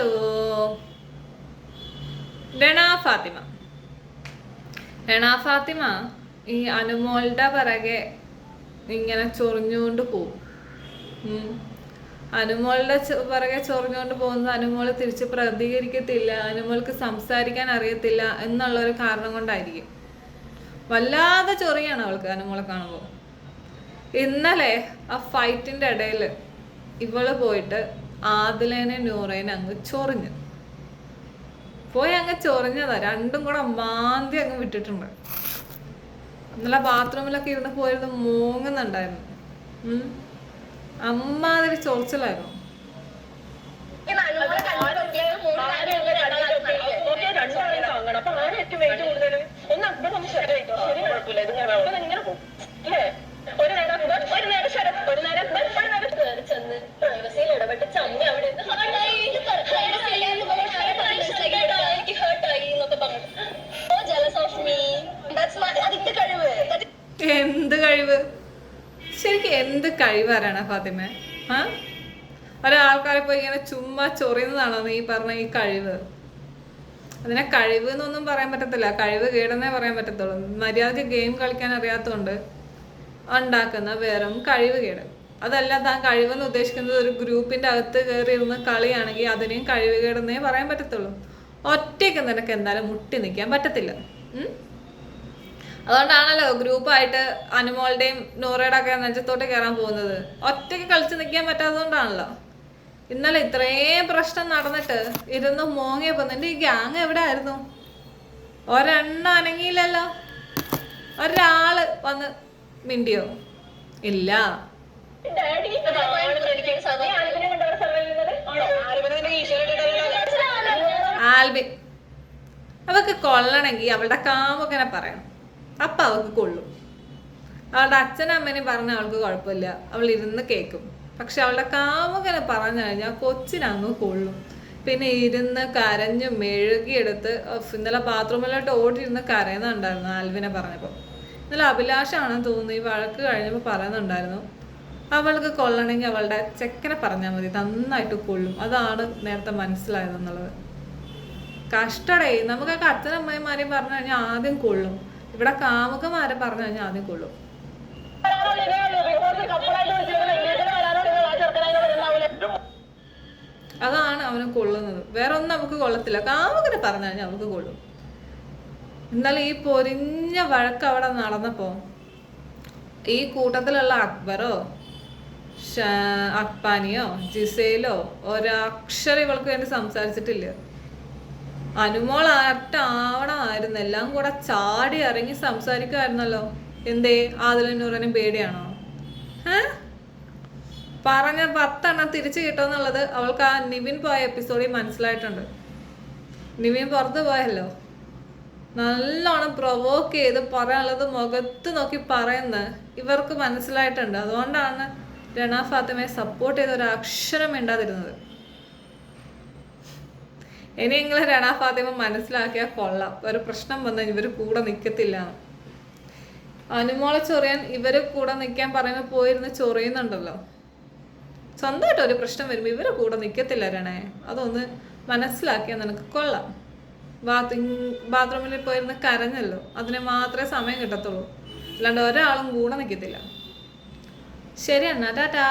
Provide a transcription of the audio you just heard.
Hello. രണ ഫാത്തിമ. രണ ഫാത്തിമ ഈ അനുമോളുടെ പിറകെ ഇങ്ങനെ ചൊറിഞ്ഞുകൊണ്ട് പോവും. അനുമോളുടെ പിറകെ ചൊറിഞ്ഞുകൊണ്ട് പോകുന്നത് അനുമോൾ തിരിച്ച് പ്രതികരിക്കത്തില്ല അനുമോൾക്ക് സംസാരിക്കാൻ അറിയത്തില്ല എന്നുള്ള ഒരു കാരണം കൊണ്ടായിരിക്കും. വല്ലാതെ ചൊറിയാണ് അവൾക്ക് അനുമോളെ കാണുമ്പോൾ. ഇന്നലെ ആ ഫൈറ്റിന്റെ ഇടയിൽ ഇവൾ പോയിട്ട് ആദിലേനെ നൂറേനെ അങ്ങ് ചൊറിഞ്ഞ്. പോയി അങ്ങ് ചൊറിഞ്ഞതാ. രണ്ടും കൂടെ മാന്തി അങ്ങ് വിട്ടിട്ടുണ്ട്. ഇന്നലെ ബാത്റൂമിലൊക്കെ ഇരുന്ന് പോയിരുന്ന് മൂങ്ങുന്നുണ്ടായിരുന്നു. അമ്മ അമ്മാതിരി ചൊറിച്ചിലായിരുന്നു. അതിന്റെ എന്ത് കഴിവ്? ശരിക്കും എന്ത് കഴിവാരാണ് ഫാത്തിമ? ആ? ഒരാൾക്കാരെ പോയി ഇങ്ങനെ ചുമ്മാ ചൊറിയുന്നതാണോ നീ പറഞ്ഞ ഈ കഴിവ്? അതിനെ കഴിവ് എന്നൊന്നും പറയാൻ പറ്റത്തില്ല. കഴിവ് കേടെന്നേ പറയാൻ പറ്റത്തുള്ളൂ. മര്യാദയ്ക്ക് ഗെയിം കളിക്കാൻ അറിയാത്തതുകൊണ്ട് ഉണ്ടാക്കുന്ന വെറും കഴിവ് കേട്. അതല്ല താൻ കഴിവെന്ന് ഉദ്ദേശിക്കുന്നത് ഒരു ഗ്രൂപ്പിന്റെ അകത്ത് കയറി ഇരുന്ന് കളിയാണെങ്കിൽ അതിനെയും കഴിവ് കേടെന്നേ പറയാൻ പറ്റത്തുള്ളൂ. ഒറ്റയ്ക്ക് നിനക്ക് എന്തായാലും മുട്ടി നിൽക്കാൻ പറ്റത്തില്ല? അതുകൊണ്ടാണല്ലോ ഗ്രൂപ്പായിട്ട് അനുമോളുടെയും നൂറയുടെ ഒക്കെ നെഞ്ചത്തോട്ട് കയറാൻ പോകുന്നത്. ഒറ്റയ്ക്ക് കളിച്ച് നിൽക്കാൻ പറ്റാത്തതുകൊണ്ടാണല്ലോ. ഇന്നലെ ഇത്രയും പ്രശ്നം നടന്നിട്ട് ഇരുന്ന് മോങ്ങിയപ്പോൾ നിന്റെ ഈ ഗ്യാങ് എവിടെ ആയിരുന്നു ഒരെണ്ണം അനങ്ങിയില്ലല്ലോ. ഒരാൾ വന്ന് മിണ്ടിയോ? ഇല്ല. ആൽബി അവക്ക് കൊള്ളണമെങ്കിൽ അവളുടെ കാമൊക്കെ പറയണം. അപ്പൊ അവൾക്ക് കൊള്ളും. അവളുടെ അച്ഛനും അമ്മേനെയും പറഞ്ഞ അവൾക്ക് കുഴപ്പമില്ല. അവൾ ഇരുന്ന് കേൾക്കും. പക്ഷെ അവളുടെ കാമുകനെ പറഞ്ഞു കഴിഞ്ഞാൽ കൊച്ചിനങ്ങ് കൊള്ളും. പിന്നെ ഇരുന്ന് കരഞ്ഞ് മെഴുകിയെടുത്ത് ഇന്നലെ ബാത്റൂമിലോട്ട് ഓടിയിരുന്ന് കരയുന്നുണ്ടായിരുന്നു ആൽവിനെ പറഞ്ഞപ്പോൾ ഇന്നലെ അഭിലാഷാണെന്ന് തോന്നുന്നു ഈ വഴക്ക് കഴിഞ്ഞപ്പോൾ പറയുന്നുണ്ടായിരുന്നു. അവൾക്ക് കൊള്ളണമെങ്കിൽ അവളുടെ ചെക്കനെ പറഞ്ഞാൽ മതി നന്നായിട്ട് കൊള്ളും. അതാണ് നേരത്തെ മനസ്സിലായതെന്നുള്ളത്. കഷ്ടടേ നമുക്കൊക്കെ അച്ഛനമ്മമാരെയും പറഞ്ഞു കഴിഞ്ഞാൽ ആദ്യം കൊള്ളും. ഇവിടെ കാമുകമാരെ പറഞ്ഞു കഴിഞ്ഞാൽ ആദ്യം കൊള്ളും. അതാണ് അവന് കൊള്ളുന്നത്. വേറെ ഒന്നും നമുക്ക് കൊള്ളത്തില്ല. കാമുകനെ പറഞ്ഞു കഴിഞ്ഞാൽ നമുക്ക് കൊള്ളും. എന്നാലും ഈ പൊരിഞ്ഞ വഴക്ക് അവിടെ നടന്നപ്പോ ഈ കൂട്ടത്തിലുള്ള അക്ബറോ അക്ബാനിയോ ജിസയിലോ ഒരക്ഷരം ഇവൾക്ക് വേണ്ടി സംസാരിച്ചിട്ടില്ല. അനുമോൾ ആർട്ടാവണമായിരുന്നു എല്ലാം കൂടെ ചാടി ഇറങ്ങി സംസാരിക്കുമായിരുന്നല്ലോ എന്തേ? ആദിലനൂറിനും പേടിയാണോ? പറഞ്ഞ പത്തെണ്ണം തിരിച്ചു കിട്ടുമെന്നുള്ളത് അവൾക്ക് ആ നിവിൻ പോയ എപ്പിസോഡിൽ മനസ്സിലായിട്ടുണ്ട്. നിവിൻ പുറത്ത് പോയല്ലോ. നല്ലോണം പ്രൊവോക്ക് ചെയ്ത് പറയാനുള്ളത് മുഖത്ത് നോക്കി പറയുന്ന ഇവർക്ക് മനസ്സിലായിട്ടുണ്ട്. അതുകൊണ്ടാണ് രണ ഫാത്തിമയെ സപ്പോർട്ട് ചെയ്ത ഒരു അക്ഷരം മിണ്ടാതിരുന്നത്. ഇനിയെങ്കിലും രണ ഫാത്തിമ മനസ്സിലാക്കിയാൽ കൊള്ളാം. ഒരു പ്രശ്നം വന്നാൽ ഇവർ കൂടെ നിൽക്കത്തില്ല അനുമോളെ ചൊറിയാൻ ഇവർ കൂടെ നിൽക്കാൻ പറയുമ്പോൾ പോയിരുന്ന് ചൊറിയുന്നുണ്ടല്ലോ. സ്വന്തമായിട്ട് ഒരു പ്രശ്നം വരുമ്പോൾ ഇവരെ കൂടെ നിൽക്കത്തില്ല രണേ. അതൊന്ന് മനസ്സിലാക്കിയാൽ നിനക്ക് കൊള്ളാം. ബാത്ത് ബാത്റൂമിൽ പോയിരുന്ന് കരഞ്ഞല്ലോ. അതിന് മാത്രമേ സമയം കിട്ടത്തുള്ളൂ. അല്ലാണ്ട് ഒരാളും കൂടെ നിൽക്കത്തില്ല ശരി എന്നാ ടാറ്റാ